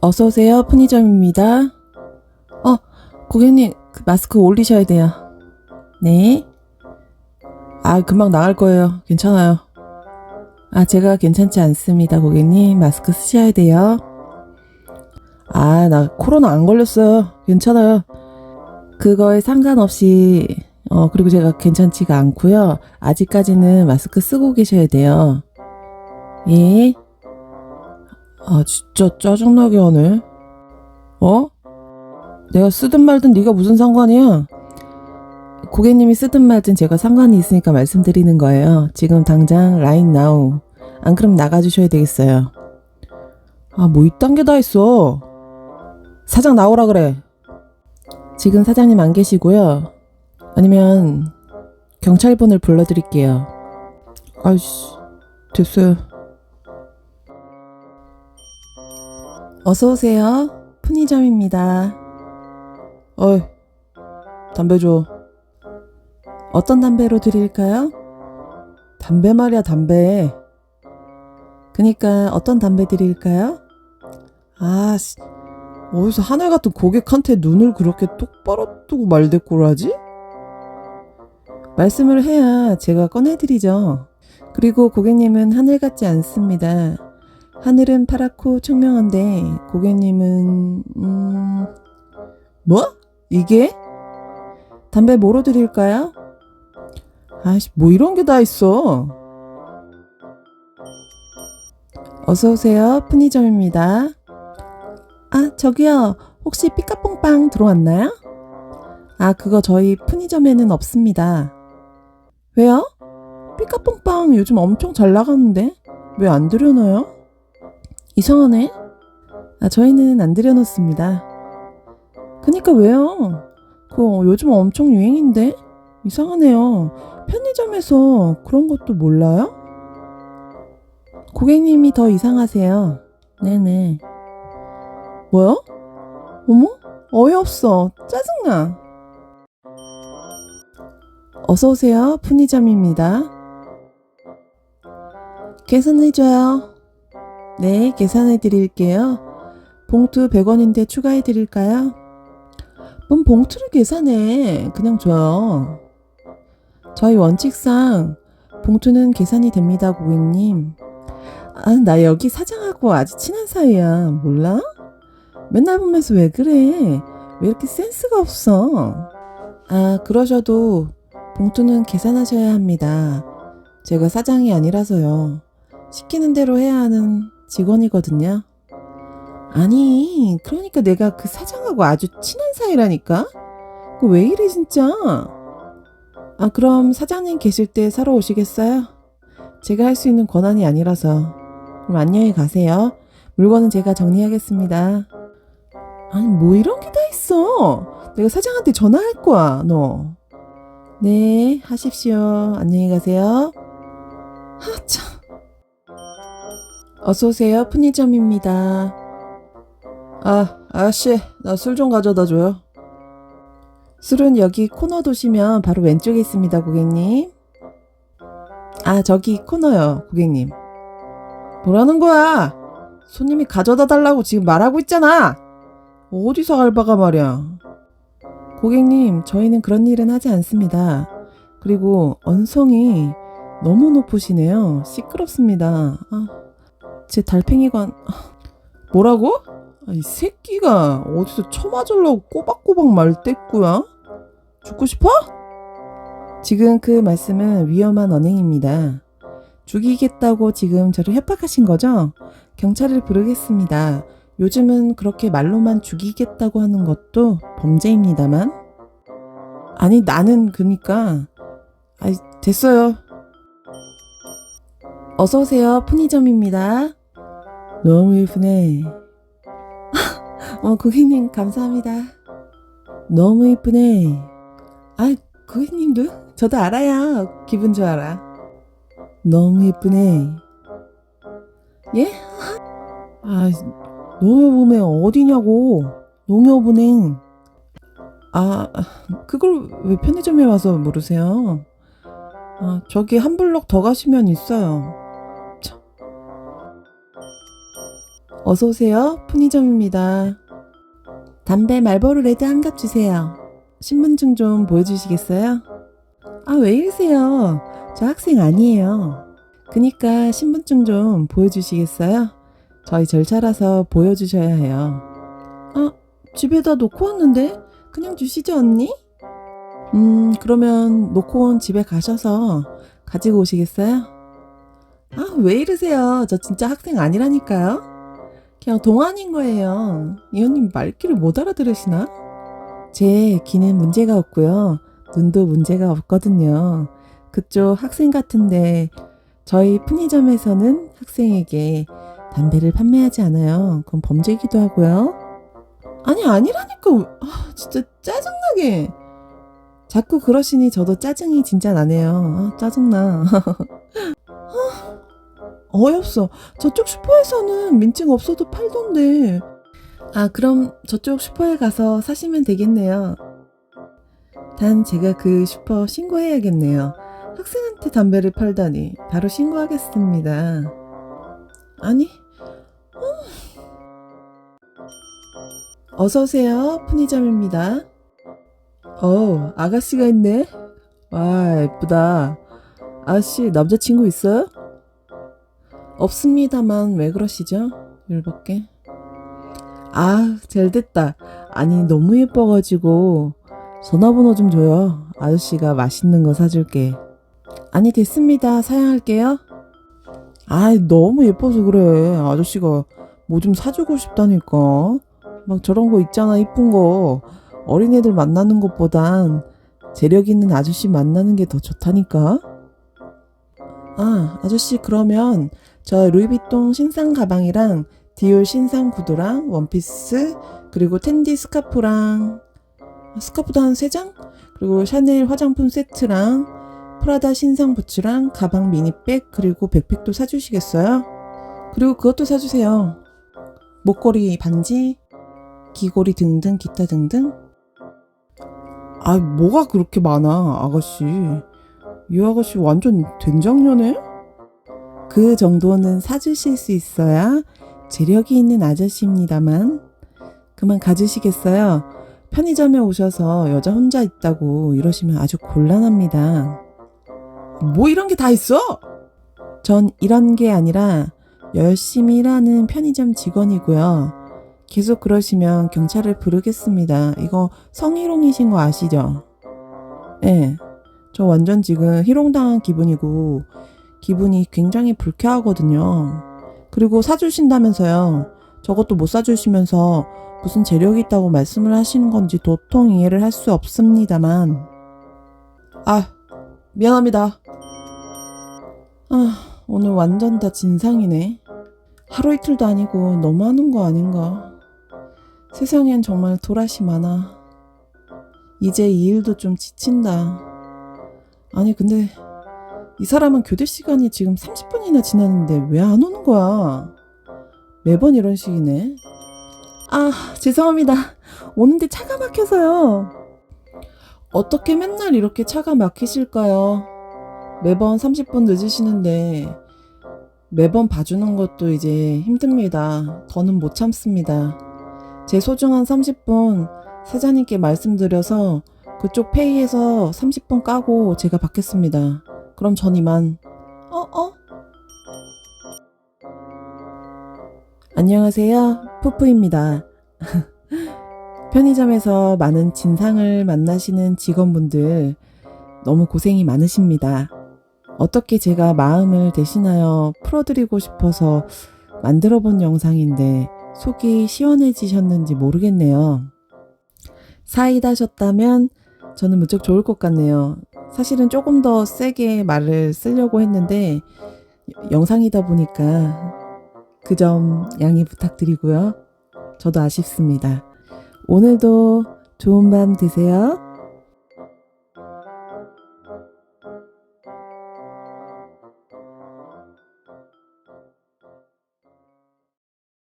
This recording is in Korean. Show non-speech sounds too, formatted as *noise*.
어서 오세요. 편의점입니다. 어, 고객님 그 마스크 올리셔야 돼요. 네. 아, 금방 나갈 거예요. 괜찮아요. 아, 제가 괜찮지 않습니다, 고객님. 마스크 쓰셔야 돼요. 아, 나 코로나 안 걸렸어요. 괜찮아요. 그거에 상관없이 어, 그리고 제가 괜찮지가 않고요. 아직까지는 마스크 쓰고 계셔야 돼요. 예. 아, 진짜 짜증나게 하네. 어? 내가 쓰든 말든 네가 무슨 상관이야? 고객님이 쓰든 말든 제가 상관이 있으니까 말씀드리는 거예요. 지금 당장 라인 나우. 안 그럼 나가주셔야 되겠어요. 아, 뭐 이딴 게 다 있어. 사장 나오라 그래. 지금 사장님 안 계시고요. 아니면 경찰분을 불러드릴게요. 아이씨, 됐어요. 어서 오세요. 푸니점입니다. 어이, 담배 줘. 어떤 담배로 드릴까요? 담배 말이야, 담배. 그니까 어떤 담배 드릴까요? 아, 씨, 어디서 하늘 같은 고객한테 눈을 그렇게 똑바로 뜨고 말대꾸를 하지? 말씀을 해야 제가 꺼내드리죠. 그리고 고객님은 하늘 같지 않습니다. 하늘은 파랗고 청명한데 고객님은 음... 뭐? 이게? 담배 뭐로 드릴까요? 아씨 뭐 이런 게 다 있어. 어서 오세요. 편의점입니다. 아 저기요 혹시 삐까뽕빵 들어왔나요? 아 그거 저희 편의점에는 없습니다. 왜요? 삐까뽕빵 요즘 엄청 잘 나가는데 왜 안 들여놓아요? 이상하네. 아, 저희는 안 들여놓습니다. 그니까 왜요? 그거 요즘 엄청 유행인데? 이상하네요. 편의점에서 그런 것도 몰라요? 고객님이 더 이상하세요. 네네. 뭐요? 어머? 어이없어. 짜증나. 어서오세요. 편의점입니다. 계산해줘요. 네, 계산해 드릴게요. 봉투 100원인데 추가해 드릴까요? 뭔 봉투를 계산해. 그냥 줘요. 저희 원칙상 봉투는 계산이 됩니다, 고객님. 아, 나 여기 사장하고 아주 친한 사이야. 몰라? 맨날 보면서 왜 그래? 왜 이렇게 센스가 없어? 아, 그러셔도 봉투는 계산하셔야 합니다. 제가 사장이 아니라서요. 시키는 대로 해야 하는 직원이거든요. 아니, 그러니까 내가 그 사장하고 아주 친한 사이라니까? 그왜 이래, 진짜? 아, 그럼 사장님 계실 때 사러 오시겠어요? 제가 할 수 있는 권한이 아니라서. 그럼 안녕히 가세요. 물건은 제가 정리하겠습니다. 아니, 뭐 이런 게 다 있어. 내가 사장한테 전화할 거야, 너. 네, 하십시오. 안녕히 가세요. 하, 참. 어서오세요. 편의점입니다. 아, 아저씨, 나 술 좀 가져다 줘요. 술은 여기 코너 도시면 바로 왼쪽에 있습니다, 고객님. 아, 저기 코너요, 고객님. 뭐라는 거야? 손님이 가져다 달라고 지금 말하고 있잖아! 어디서 알바가 말이야. 고객님, 저희는 그런 일은 하지 않습니다. 그리고 언성이 너무 높으시네요. 시끄럽습니다. 아, 제 달팽이관 뭐라고? 아, 이 새끼가 어디서 쳐맞으려고 꼬박꼬박 말대꾸야? 죽고 싶어? 지금 그 말씀은 위험한 언행입니다. 죽이겠다고 지금 저를 협박하신 거죠? 경찰을 부르겠습니다. 요즘은 그렇게 말로만 죽이겠다고 하는 것도 범죄입니다만. 아니, 나는 그니까. 아이, 됐어요. 어서오세요. 편의점입니다. 너무 예쁘네. 어, 고객님, 감사합니다. 너무 예쁘네. 아, 고객님도? 저도 알아요. 기분 좋아라. 너무 예쁘네. 예? 아, 농협은행 어디냐고. 농협은행. 아, 그걸 왜 편의점에 와서 물으세요? 아, 저기 한 블럭 더 가시면 있어요. 어서 오세요. 푸니점입니다. 담배 말보로 레드 한 갑 주세요. 신분증 좀 보여주시겠어요? 아, 왜 이러세요? 저 학생 아니에요. 그니까 신분증 좀 보여주시겠어요? 저희 절차라서 보여주셔야 해요. 아, 집에다 놓고 왔는데? 그냥 주시죠, 언니? 음, 그러면 놓고 온 집에 가셔서 가지고 오시겠어요? 아, 왜 이러세요? 저 진짜 학생 아니라니까요? 그냥 동안인 거예요. 이 언니 말귀를 못 알아들으시나? 제 귀는 문제가 없고요. 눈도 문제가 없거든요. 그쪽 학생 같은데 저희 편의점에서는 학생에게 담배를 판매하지 않아요. 그건 범죄이기도 하고요. 아니 아니라니까. 아, 진짜 짜증나게. 자꾸 그러시니 저도 짜증이 진짜 나네요. 아, 짜증나. *laughs* 아, 어이없어. 저쪽 슈퍼에서는 민증 없어도 팔던데. 아, 그럼 저쪽 슈퍼에 가서 사시면 되겠네요. 단 제가 그 슈퍼 신고해야겠네요. 학생한테 담배를 팔다니 바로 신고하겠습니다. 아니, 어. 어서 오세요. 푸니점입니다. 어, 아가씨가 있네. 와, 예쁘다. 아가씨 남자친구 있어요? 없습니다만 왜 그러시죠? 열받게. 아, 잘 됐다. 아니, 너무 예뻐가지고 전화번호 좀 줘요. 아저씨가 맛있는 거 사줄게. 아니, 됐습니다. 사양할게요. 아, 너무 예뻐서 그래. 아저씨가 뭐 좀 사주고 싶다니까. 막 저런 거 있잖아, 이쁜 거. 어린애들 만나는 것보단 재력 있는 아저씨 만나는 게 더 좋다니까. 아, 아저씨 그러면 저 루이비통 신상 가방이랑 디올 신상 구두랑 원피스 그리고 텐디 스카프랑 스카프도 한 3장? 그리고 샤넬 화장품 세트랑 프라다 신상 부츠랑 가방 미니백 그리고 백팩도 사주시겠어요? 그리고 그것도 사주세요. 목걸이 반지, 귀걸이 등등 기타 등등. 아 뭐가 그렇게 많아 아가씨. 이 아가씨 완전 된장녀네? 그 정도는 사주실 수 있어야 재력이 있는 아저씨입니다만 그만 가주시겠어요? 편의점에 오셔서 여자 혼자 있다고 이러시면 아주 곤란합니다. 뭐 이런 게 다 있어? 전 이런 게 아니라 열심히 일하는 편의점 직원이고요. 계속 그러시면 경찰을 부르겠습니다. 이거 성희롱이신 거 아시죠? 예. 네, 저 완전 지금 희롱당한 기분이고 기분이 굉장히 불쾌하거든요. 그리고 사주신다면서요. 저것도 못 사주시면서 무슨 재력이 있다고 말씀을 하시는 건지 도통 이해를 할 수 없습니다만. 아, 미안합니다. 아, 오늘 완전 다 진상이네. 하루 이틀도 아니고 너무하는 거 아닌가. 세상엔 정말 도라시 많아. 이제 이 일도 좀 지친다. 아니, 근데 이 사람은 교대 시간이 지금 30분이나 지났는데 왜 안 오는 거야? 매번 이런 식이네. 아, 죄송합니다. 오는데 차가 막혀서요. 어떻게 맨날 이렇게 차가 막히실까요? 매번 30분 늦으시는데 매번 봐주는 것도 이제 힘듭니다. 더는 못 참습니다. 제 소중한 30분 사장님께 말씀드려서 그쪽 페이에서 30분 까고 제가 받겠습니다. 그럼 전 이만. 어, 어? 안녕하세요. 푸푸입니다. *laughs* 편의점에서 많은 진상을 만나시는 직원분들 너무 고생이 많으십니다. 어떻게 제가 마음을 대신하여 풀어드리고 싶어서 만들어 본 영상인데 속이 시원해지셨는지 모르겠네요. 사이다셨다면 저는 무척 좋을 것 같네요. 사실은 조금 더 세게 말을 쓰려고 했는데 영상이다 보니까 그 점 양해 부탁드리고요. 저도 아쉽습니다. 오늘도 좋은 밤 되세요.